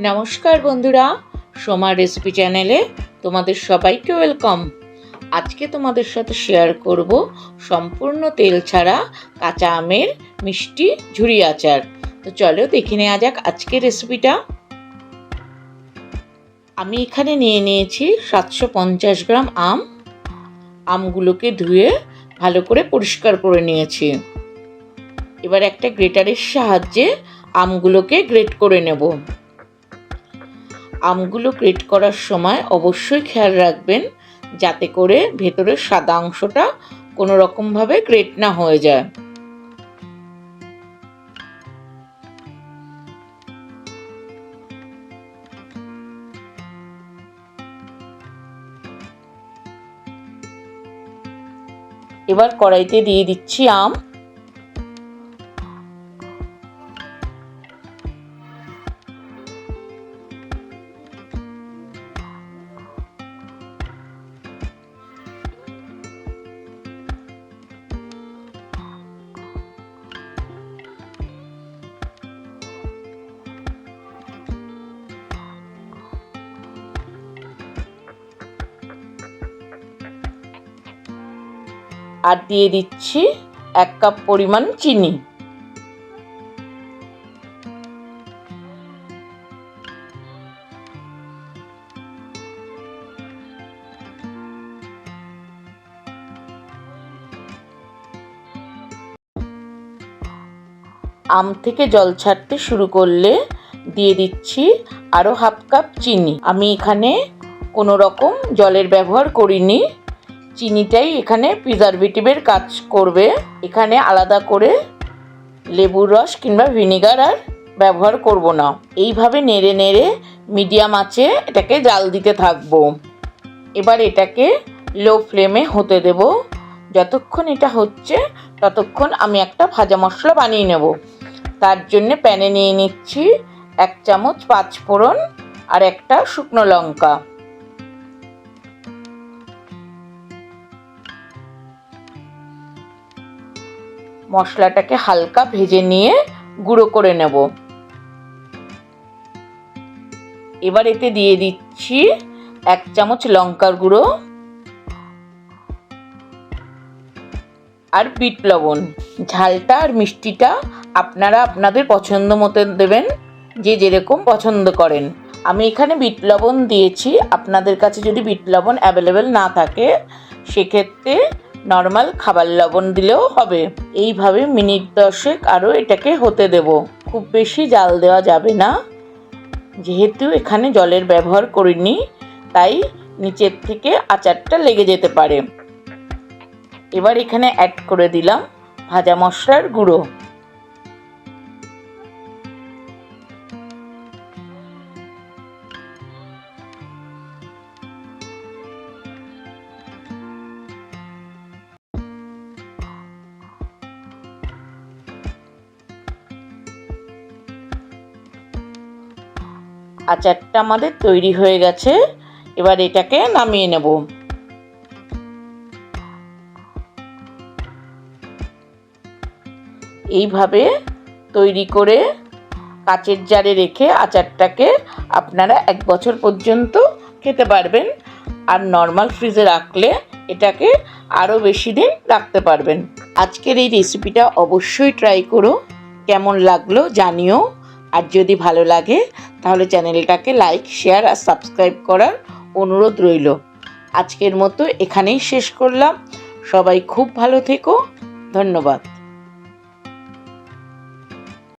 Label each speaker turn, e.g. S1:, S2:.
S1: নমস্কার বন্ধুরা, সোমা রেসিপি চ্যানেলে তোমাদের সবাইকে ওয়েলকাম। আজকে তোমাদের সাথে শেয়ার করব সম্পূর্ণ তেল ছাড়া কাঁচা আমের মিষ্টি ঝুড়ি আচার। তো চলো দেখে নেওয়া যাক আজকের রেসিপিটা। আমি এখানে নিয়ে নিয়েছি সাতশো পঞ্চাশ গ্রাম আম। আমগুলোকে ধুয়ে ভালো করে পরিষ্কার করে নিয়েছি। এবার একটা গ্রেটারের সাহায্যে আমগুলোকে গ্রেট করে নেব। আমগুলো গ্রেট করার সময় অবশ্যই খেয়াল রাখবেন যাতে করে ভেতরের সাদা অংশটা কোনো রকমভাবে গ্রেট না হয়ে যায়। এবার কড়াইতে দিয়ে দিচ্ছি আম। আর দিয়ে দিচ্ছি এক কাপ পরিমাণ চিনি। আম থেকে জল ছাড়তে শুরু করলে দিয়ে দিচ্ছি আরও হাফ কাপ চিনি। আমি এখানে কোনো রকম জলের ব্যবহার করিনি। চিনিটাই এখানে প্রিজারভেটিভের কাজ করবে। এখানে আলাদা করে লেবুর রস কিংবা ভিনিগার আর ব্যবহার করব না। এইভাবে নেড়ে নেড়ে মিডিয়াম আঁচে এটাকে জাল দিতে থাকব। এবার এটাকে লো ফ্লেমে হতে দেব। যতক্ষণ এটা হচ্ছে, ততক্ষণ আমি একটা ভাজা মশলা বানিয়ে নেব। তার জন্য প্যানে নিয়ে নিচ্ছি এক চামচ পাঁচ ফোড়ন আর একটা শুকনো লঙ্কা। মশলাটাকে হালকা ভেজে নিয়ে গুঁড়ো করে নেব। এবার এতে দিয়ে দিচ্ছি এক চামচ লঙ্কার গুঁড়ো আর বিট লবণ। ঝালটা আর মিষ্টিটা আপনারা আপনাদের পছন্দ মতো দেবেন, যে যেরকম পছন্দ করেন। আমি এখানে বিট লবণ দিয়েছি। আপনাদের কাছে যদি বিট লবণ অ্যাভেলেবেল না থাকে, সেক্ষেত্রে নর্মাল খাবার লবণ দিলেও হবে। এইভাবে মিনিট দশেক আরও এটাকে হতে দেব। খুব বেশি জাল দেওয়া যাবে না। যেহেতু এখানে জলের ব্যবহার করিনি, তাই নিচের থেকে আচারটা লেগে যেতে পারে। এবার এখানে অ্যাড করে দিলাম ভাজা মশলার গুঁড়ো। আচারটা আমাদের তৈরি হয়ে গেছে। এবার এটাকে নামিয়ে নেব। এইভাবে তৈরি করে কাচের জারে রেখে আচারটাকে আপনারা এক বছর পর্যন্ত খেতে পারবেন। আর নর্মাল ফ্রিজে রাখলে এটাকে আরও বেশি দিন রাখতে পারবেন। আজকের এই রেসিপিটা অবশ্যই ট্রাই করো। কেমন লাগল জানিও। আর যদি ভালো লাগে তাহলে চ্যানেলটাকে লাইক, শেয়ার আর সাবস্ক্রাইব করার অনুরোধ রইল। আজকের মতো এখানেই শেষ করলাম। সবাই খুব ভালো থেকো। ধন্যবাদ।